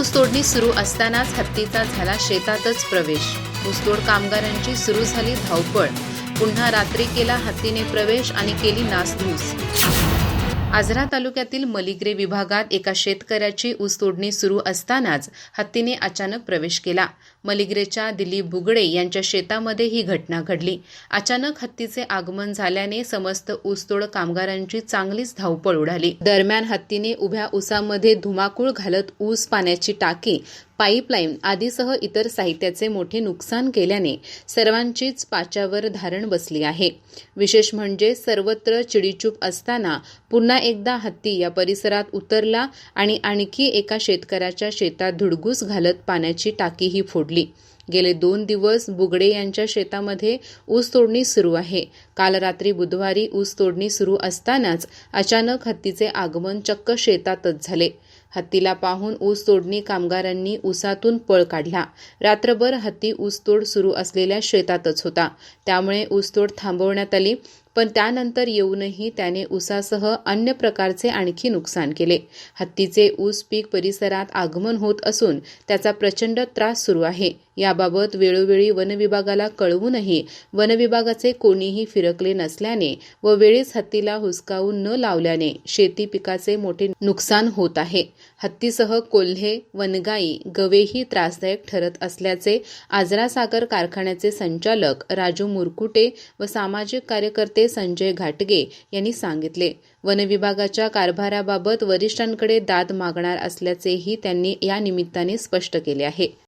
ऊसतोडणी सुरू असतानाच हत्तीचा झाला शेतातच प्रवेश. ऊसतोड कामगारांची सुरू झाली धावपळ. पुन्हा रात्री केला हत्तीने प्रवेश आणि केली नासधूस. आजरा तालुक्यातील मलिग्रे विभागात एका शेतकऱ्याची ऊसतोडणी सुरू असतानाच हत्तीने अचानक प्रवेश केला. मलिग्रेच्या दिलीप बुगडे यांच्या शेतामध्ये ही घटना घडली. अचानक हत्तीचे आगमन झाल्याने समस्त ऊसतोड कामगारांची चांगलीच धावपळ उडाली. दरम्यान हत्तीने उभ्या ऊसामध्ये धुमाकूळ घालत ऊस पाण्याची टाकी पाईपलाईन आदीसह इतर साहित्याचे मोठे नुकसान केल्याने सर्वांचीच पाच्यावर धारण बसली आहे. विशेष म्हणजे सर्वत्र चिडीचूप असताना पुन्हा एकदा हत्ती या परिसरात उतरला आणि आणखी एका शेतकऱ्याच्या शेतात धुडगूस घालत पाण्याची टाकीही फोडली. गेले दोन दिवस बुगडे यांच्या शेतामध्ये ऊस तोडणी सुरू आहे. काल रात्री बुधवारी ऊस तोडणी सुरू असतानाच अचानक हत्तीचे आगमन चक्क शेतातच झाले. हत्तीला पाहून ऊस तोडणी कामगारांनी ऊसातून पळ काढला. रात्रभर हत्ती ऊसतोड सुरू असलेल्या शेतातच होता. त्यामुळे ऊसतोड थांबवण्यात आली. पण त्यानंतर येऊनही त्याने ऊसासह अन्य प्रकारचे आणखी नुकसान केले. हत्तीचे ऊस पीक परिसरात आगमन होत असून त्याचा प्रचंड त्रास सुरू आहे. याबाबत वेळोवेळी वनविभागाला कळवूनही वनविभागाचे कोणीही फिरकले नसल्याने व वेळीच हत्तीला हुसकावून न लावल्याने शेती पिकाचे मोठे नुकसान होत आहे. हत्तीसह कोल्हे वनगाई गवेही त्रासदायक ठरत असल्याचे आजरा साखर कारखान्याचे संचालक राजू मुरकुटे व सामाजिक कार्यकर्ते संजय घाटगे यांनी सांगितले. वनविभागाच्या कारभाराबाबत वरिष्ठांकडे दाद मागणार असल्याचेही त्यांनी या निमित्ताने स्पष्ट केले आहे.